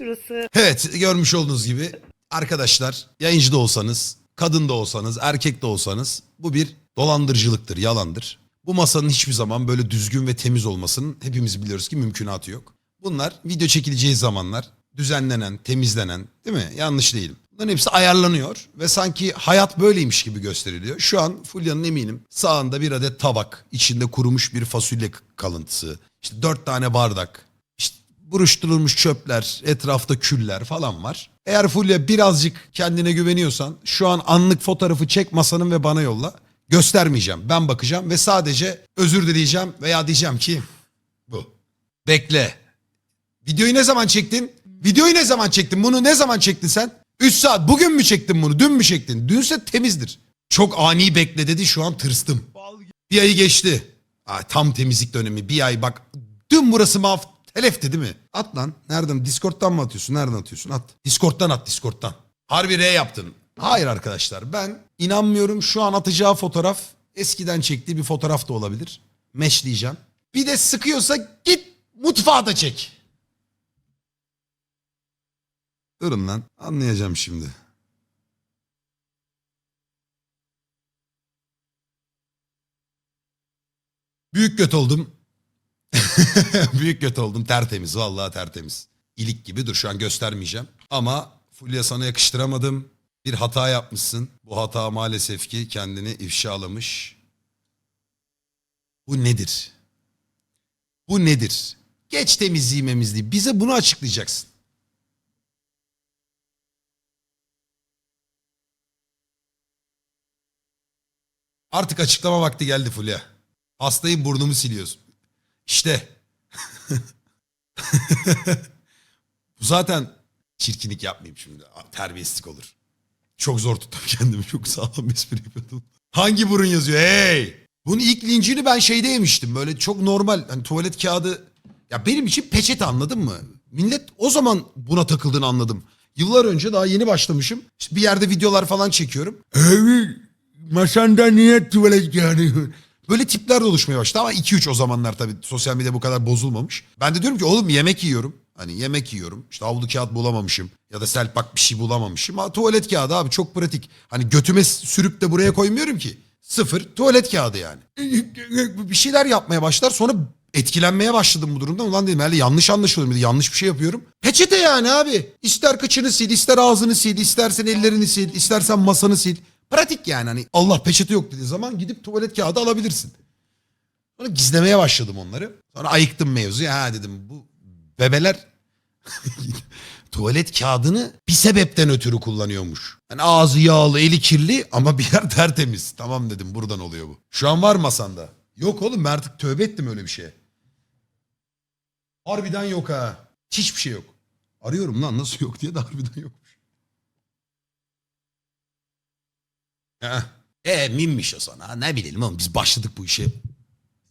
Şurası Evet görmüş olduğunuz gibi arkadaşlar yayıncı da olsanız, kadın da olsanız, erkek de olsanız bu bir dolandırıcılıktır, yalandır. Bu masanın hiçbir zaman böyle düzgün ve temiz olmasının hepimiz biliyoruz ki mümkünatı yok. Bunlar video çekileceği zamanlar düzenlenen, temizlenen değil mi? Yanlış değilim. Bunların hepsi ayarlanıyor ve sanki hayat böyleymiş gibi gösteriliyor. Şu an Fulya'nın eminim sağında bir adet tabak, içinde kurumuş bir fasulye kalıntısı, işte dört tane bardak, buruşturulmuş çöpler, etrafta küller falan var. Eğer Fulya birazcık kendine güveniyorsan şu an anlık fotoğrafı çek masanın ve bana yolla. Göstermeyeceğim. Ben bakacağım ve sadece özür dileyeceğim veya diyeceğim ki bu. Bekle. Videoyu ne zaman çektin? Videoyu ne zaman çektin? Bunu ne zaman çektin sen? 3 saat. Bugün mü çektin bunu? Dün mü çektin? Dünse temizdir. Çok ani bekle dedi şu an tırstım. Bir ayı geçti. Aa, tam temizlik dönemi. Bir ay bak. Dün burası maf telefti değil mi? At lan. Nereden? Discord'dan mı atıyorsun? Nereden atıyorsun? At. Discord'dan at Discord'dan. Harbi R yaptın. Hayır arkadaşlar ben inanmıyorum şu an atacağı fotoğraf eskiden çektiği bir fotoğraf da olabilir. Meşleyeceğim. Bir de sıkıyorsa git mutfağa da çek. Durun lan anlayacağım şimdi. Büyük göt oldum. Büyük göt oldum. Tertemiz. Vallahi tertemiz. İlik gibi. Dur şu an göstermeyeceğim. Ama Fulya sana yakıştıramadım. Bir hata yapmışsın. Bu hata maalesef ki kendini ifşalamış. Bu nedir? Bu nedir? Geç temizliği memizliği. Bize bunu açıklayacaksın. Artık açıklama vakti geldi Fulya. Hastayım burnumu siliyorsun. İşte. Bu zaten çirkinlik yapmayayım şimdi. Terbiyesizlik olur. Çok zor tuttum kendimi. Çok sağlam bir espri yapıyordum. Hangi burun yazıyor? Hey! Bunun ilk lincini ben şeyde yemiştim. Böyle çok normal hani tuvalet kağıdı. Ya benim için peçete anladın mı? Millet o zaman buna takıldığını anladım. Yıllar önce daha yeni başlamışım. İşte bir yerde videolar falan çekiyorum. Abi masanda niye tuvalet kağıdı? Böyle tipler de oluşmaya başladı ama 2-3 o zamanlar tabii sosyal medya bu kadar bozulmamış. Ben de diyorum ki oğlum yemek yiyorum. Hani yemek yiyorum. İşte havlu kağıt bulamamışım. Ya da selpak bir şey bulamamışım. Ama tuvalet kağıdı abi çok pratik. Hani götüme sürüp de buraya koymuyorum ki. Sıfır tuvalet kağıdı yani. Bir şeyler yapmaya başlar sonra etkilenmeye başladım bu durumdan. Ulan dedim herhalde yanlış anlaşılıyorum. Yanlış bir şey yapıyorum. Peçete yani abi. İster kıçını sil, ister ağzını sil, istersen ellerini sil, istersen masanı sil. Pratik yani hani Allah peçete yok dediği zaman gidip tuvalet kağıdı alabilirsin. Sonra gizlemeye başladım onları. Sonra ayıktım mevzuyu. Ha dedim bu bebeler tuvalet kağıdını bir sebepten ötürü kullanıyormuş. Yani ağzı yağlı, eli kirli ama bir yer tertemiz. Tamam dedim buradan oluyor bu. Şu an var masanda. Yok oğlum ben artık tövbe ettim öyle bir şeye. Harbiden yok ha. Hiçbir şey yok. Arıyorum lan nasıl yok diye de harbiden yokmuş. Heh. E minmiş o sana. Ne bilelim oğlum biz başladık bu işe.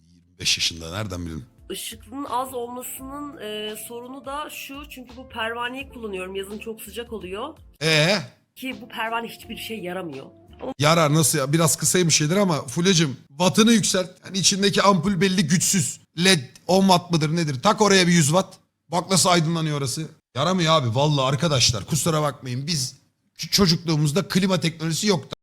25 yaşında nereden bilelim. ışıklının az olmasının e, sorunu da şu. Çünkü bu pervaneyi kullanıyorum. Yazın çok sıcak oluyor. Ee Ki bu pervane hiçbir şey yaramıyor. yarar nasıl ya? Biraz kısaymış şeydir ama Fulya'cığım wattını yükselt. Yani içindeki ampul belli güçsüz. LED 10 watt mıdır nedir? Tak oraya bir 100 watt. Bak nasıl aydınlanıyor orası. Yaramıyor abi vallahi arkadaşlar kusura bakmayın biz çocukluğumuzda klima teknolojisi yoktu.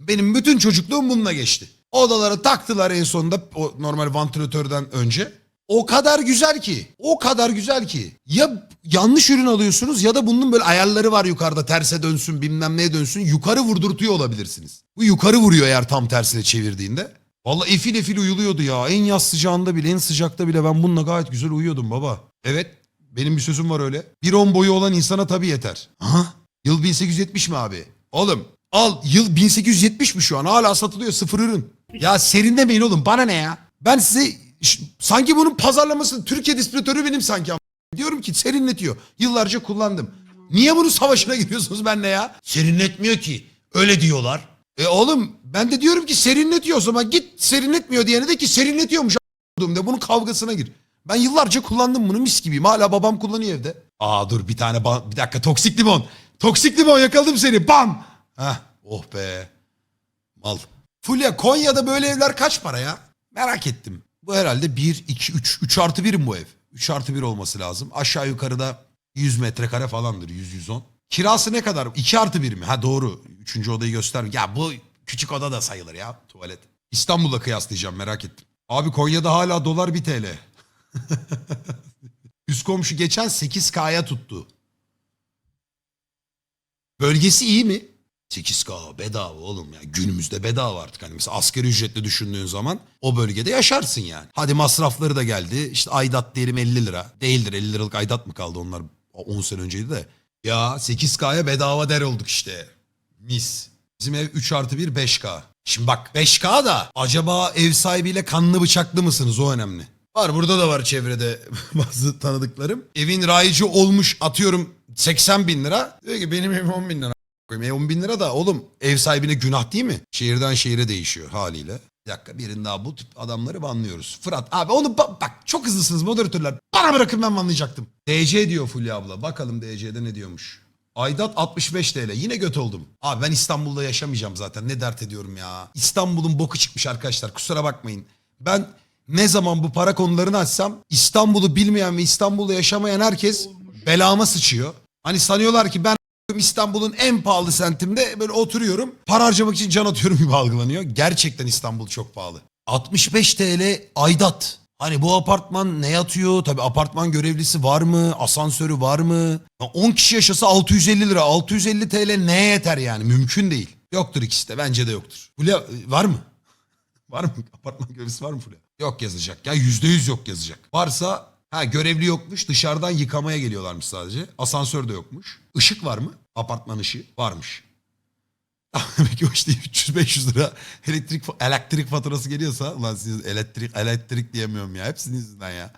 Benim bütün çocukluğum bununla geçti. Odalara taktılar en sonunda o normal vantilatörden önce. O kadar güzel ki. O kadar güzel ki. Ya yanlış ürün alıyorsunuz ya da bunun böyle ayarları var yukarıda terse dönsün bilmem neye dönsün. Yukarı vurdurtuyor olabilirsiniz. Bu yukarı vuruyor eğer tam tersine çevirdiğinde. Vallahi efil efil uyuluyordu ya. En yaz sıcağında bile en sıcakta bile ben bununla gayet güzel uyuyordum baba. Evet benim bir sözüm var öyle. Bir on boyu olan insana tabii yeter. Ha? Yıl 1870 mi abi? Oğlum al yıl 1870 mi şu an? Hala satılıyor sıfır ürün. Ya serinlemeyin oğlum bana ne ya? Ben size sanki bunun pazarlaması Türkiye distribütörü benim sanki. Diyorum ki serinletiyor. Yıllarca kullandım. Niye bunun savaşına giriyorsunuz benimle ya? Serinletmiyor ki. Öyle diyorlar. E oğlum ben de diyorum ki serinletiyor o zaman git serinletmiyor diyene de ki serinletiyormuş de bunun kavgasına gir. Ben yıllarca kullandım bunu mis gibiyim. Hala babam kullanıyor evde. Aa dur bir tane bir dakika toksik limon. Toksik limon yakaladım seni. Bam. Heh, oh be. Mal. Fulya Konya'da böyle evler kaç para ya? Merak ettim. Bu herhalde 1, 2, 3. 3 artı 1 mi bu ev? 3 artı 1 olması lazım. Aşağı yukarıda 100 metrekare falandır 100-110. Kirası ne kadar? 2 artı 1 mi? Ha doğru. Üçüncü odayı göster. Ya bu küçük oda da sayılır ya tuvalet. İstanbul'la kıyaslayacağım merak ettim. Abi Konya'da hala dolar 1 TL. Üst komşu geçen 8K'ya tuttu. Bölgesi iyi mi? 8K bedava oğlum ya. Günümüzde bedava artık. Hani mesela asgari ücretle düşündüğün zaman o bölgede yaşarsın yani. Hadi masrafları da geldi. İşte aidat diyelim 50 lira. Değildir 50 liralık aidat mı kaldı onlar 10 sene önceydi de. Ya 8K'ya bedava der olduk işte. Mis. Bizim ev 3 artı 1 5K. Şimdi bak 5K da acaba ev sahibiyle kanlı bıçaklı mısınız o önemli. Var burada da var çevrede bazı tanıdıklarım. Evin rayici olmuş atıyorum 80 bin lira. Diyor ki benim evim 10 bin lira. Koyayım. E 10 bin lira da oğlum ev sahibine günah değil mi? Şehirden şehire değişiyor haliyle. Bir dakika birini daha bu tip adamları banlıyoruz. Fırat abi onu ba- bak çok hızlısınız moderatörler. Bana bırakın ben banlayacaktım. DC diyor Fulya abla. Bakalım DC'de ne diyormuş. Aydat 65 TL. Yine göt oldum. Abi ben İstanbul'da yaşamayacağım zaten. Ne dert ediyorum ya. İstanbul'un boku çıkmış arkadaşlar. Kusura bakmayın. Ben ne zaman bu para konularını açsam İstanbul'u bilmeyen ve İstanbul'da yaşamayan herkes belama sıçıyor. Hani sanıyorlar ki ben İstanbul'un en pahalı semtinde böyle oturuyorum. Para harcamak için can atıyorum gibi algılanıyor. Gerçekten İstanbul çok pahalı. 65 TL aidat. Hani bu apartman ne yatıyor? Tabii apartman görevlisi var mı? Asansörü var mı? Ya 10 kişi yaşasa 650 lira. 650 TL neye yeter yani? Mümkün değil. Yoktur ikisi de. Bence de yoktur. Fulya e, var mı? Var mı? Apartman görevlisi var mı Fulya? Yok yazacak. Ya yüzde yüz yok yazacak. Varsa ha görevli yokmuş dışarıdan yıkamaya geliyorlarmış sadece. Asansör de yokmuş. Işık var mı? Apartman ışığı var,mış. Peki o işte 300-500 lira elektrik elektrik faturası geliyorsa ulan siz elektrik elektrik diyemiyorum ya hepsinin yüzünden ya.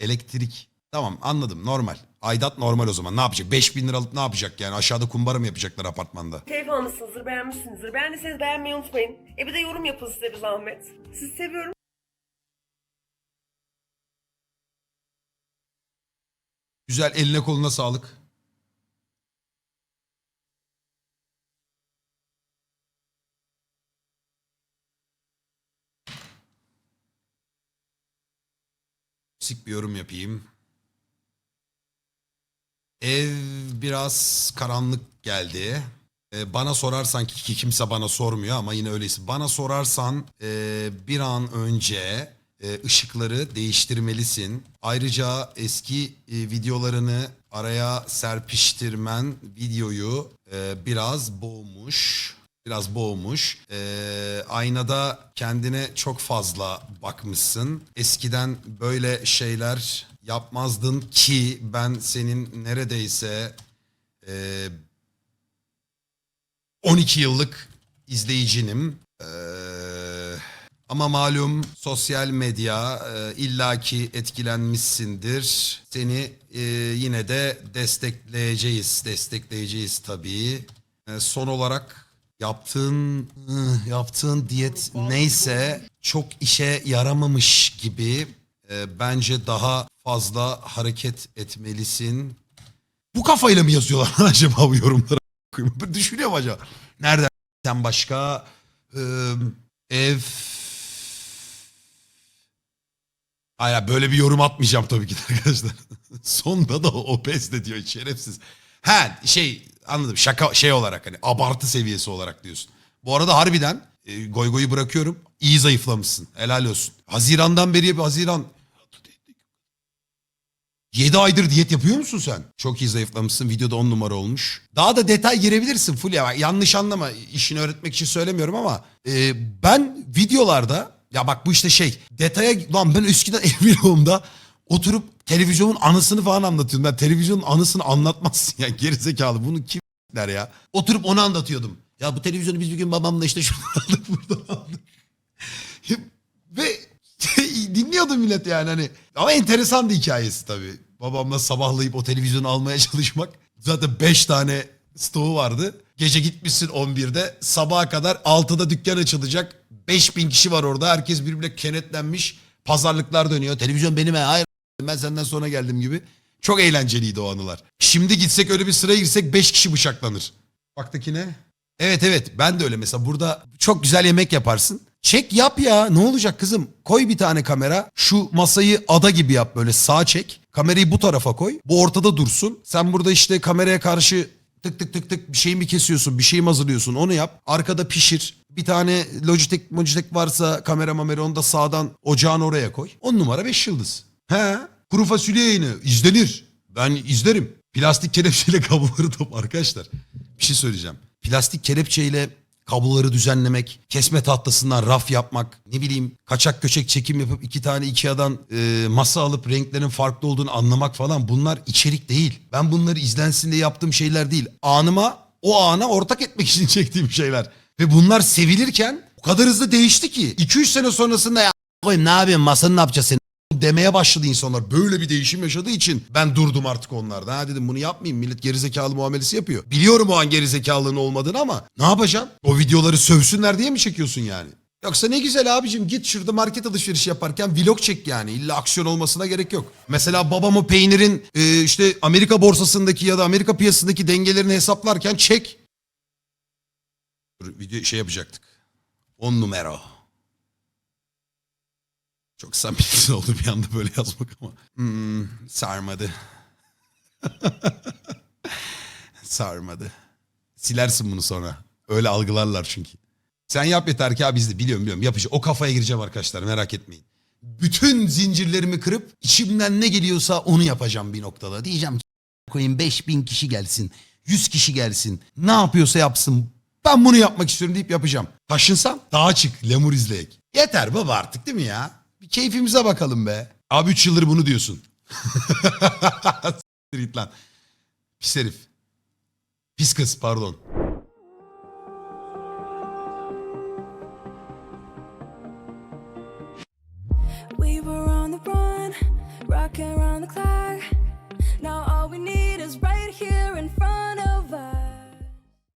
Elektrik tamam anladım normal. Aidat normal o zaman ne yapacak? 5000 lira alıp ne yapacak yani aşağıda kumbara mı yapacaklar apartmanda? Keyif almışsınızdır, beğenmişsinizdir. Beğendiyseniz beğenmeyi unutmayın. E bir de yorum yapın size bir zahmet. Sizi seviyorum. Güzel eline koluna sağlık. Sik bir yorum yapayım. Ev biraz karanlık geldi. Ee, bana sorarsan ki, ki kimse bana sormuyor ama yine öyleyse. Bana sorarsan e, bir an önce ışıkları değiştirmelisin. Ayrıca eski e, videolarını araya serpiştirmen videoyu e, biraz boğmuş. Biraz boğmuş. E, aynada kendine çok fazla bakmışsın. Eskiden böyle şeyler yapmazdın ki ben senin neredeyse e, 12 yıllık izleyicinim. Ee, ama malum sosyal medya e, illaki etkilenmişsindir. Seni e, yine de destekleyeceğiz. Destekleyeceğiz tabii. E, son olarak yaptığın ıh, yaptığın diyet neyse çok işe yaramamış gibi. E, bence daha fazla hareket etmelisin. Bu kafayla mı yazıyorlar acaba bu yorumları? Düşünüyorum acaba. Nereden sen başka Ee, ev Aya böyle bir yorum atmayacağım tabii ki de arkadaşlar. Sonunda da obez de diyor şerefsiz. Ha şey anladım şaka şey olarak hani abartı seviyesi olarak diyorsun. Bu arada harbiden e, goy goyu bırakıyorum. İyi zayıflamışsın. Helal olsun. Hazirandan beri Haziran 7 aydır diyet yapıyor musun sen? Çok iyi zayıflamışsın. Videoda 10 numara olmuş. Daha da detay girebilirsin Fulya. Yanlış anlama. işini öğretmek için söylemiyorum ama e, ben videolarda ya bak bu işte şey detaya lan ben eskiden evliliğimde oturup televizyonun anısını falan anlatıyordum. Ben televizyonun anısını anlatmazsın ya gerizekalı bunu kim der ya. Oturup onu anlatıyordum. Ya bu televizyonu biz bir gün babamla işte şuradan aldık buradan aldık. Ve dinliyordu millet yani hani. Ama enteresan bir hikayesi tabii. Babamla sabahlayıp o televizyonu almaya çalışmak. Zaten 5 tane stoğu vardı. Gece gitmişsin 11'de. Sabaha kadar 6'da dükkan açılacak. 5000 kişi var orada. Herkes birbirine kenetlenmiş. Pazarlıklar dönüyor. Televizyon benim. he. Hayır ben senden sonra geldim gibi. Çok eğlenceliydi o anılar. Şimdi gitsek öyle bir sıraya girsek 5 kişi bıçaklanır. Baktaki ne? Evet evet ben de öyle mesela burada çok güzel yemek yaparsın. Çek yap ya ne olacak kızım? Koy bir tane kamera şu masayı ada gibi yap böyle sağ çek. Kamerayı bu tarafa koy. Bu ortada dursun. Sen burada işte kameraya karşı tık tık tık tık bir şey mi kesiyorsun, bir şey mi hazırlıyorsun onu yap. Arkada pişir. Bir tane Logitech, Logitech varsa kamera mamera onu da sağdan ocağın oraya koy. 10 numara 5 yıldız. He. Kuru fasulye yayını izlenir. Ben izlerim. Plastik kelepçeyle kabloları top arkadaşlar. Bir şey söyleyeceğim. Plastik kelepçeyle kabloları düzenlemek, kesme tahtasından raf yapmak, ne bileyim kaçak göçek çekim yapıp iki tane Ikea'dan e, masa alıp renklerin farklı olduğunu anlamak falan bunlar içerik değil. Ben bunları izlensin diye yaptığım şeyler değil. Anıma o ana ortak etmek için çektiğim şeyler. Ve bunlar sevilirken o kadar hızlı değişti ki 2-3 sene sonrasında ya koyayım ne yapayım masanı ne yapacağız senin demeye başladı insanlar. Böyle bir değişim yaşadığı için ben durdum artık onlardan. Ha dedim bunu yapmayayım millet gerizekalı muamelesi yapıyor. Biliyorum o an gerizekalılığın olmadığını ama ne yapacağım? O videoları sövsünler diye mi çekiyorsun yani? Yoksa ne güzel abicim git şurada market alışverişi yaparken vlog çek yani. İlla aksiyon olmasına gerek yok. Mesela babam o peynirin e, işte Amerika borsasındaki ya da Amerika piyasasındaki dengelerini hesaplarken çek. Video şey yapacaktık. 10 numara. Çok samimiyetsiz oldu bir anda böyle yazmak ama. Hmm, sarmadı. sarmadı. Silersin bunu sonra. Öyle algılarlar çünkü. Sen yap yeter ki abi biz de biliyorum biliyorum yapacağım. O kafaya gireceğim arkadaşlar merak etmeyin. Bütün zincirlerimi kırıp içimden ne geliyorsa onu yapacağım bir noktada. Diyeceğim ki koyayım 5000 kişi gelsin. 100 kişi gelsin. Ne yapıyorsa yapsın. Ben bunu yapmak istiyorum deyip yapacağım. Taşınsam dağa çık lemur izleyek. Yeter baba artık değil mi ya? Bir keyfimize bakalım be. Abi 3 yıldır bunu diyorsun. Git lan. Pis herif. Pis kız pardon. We were on the run, rocking around the clock.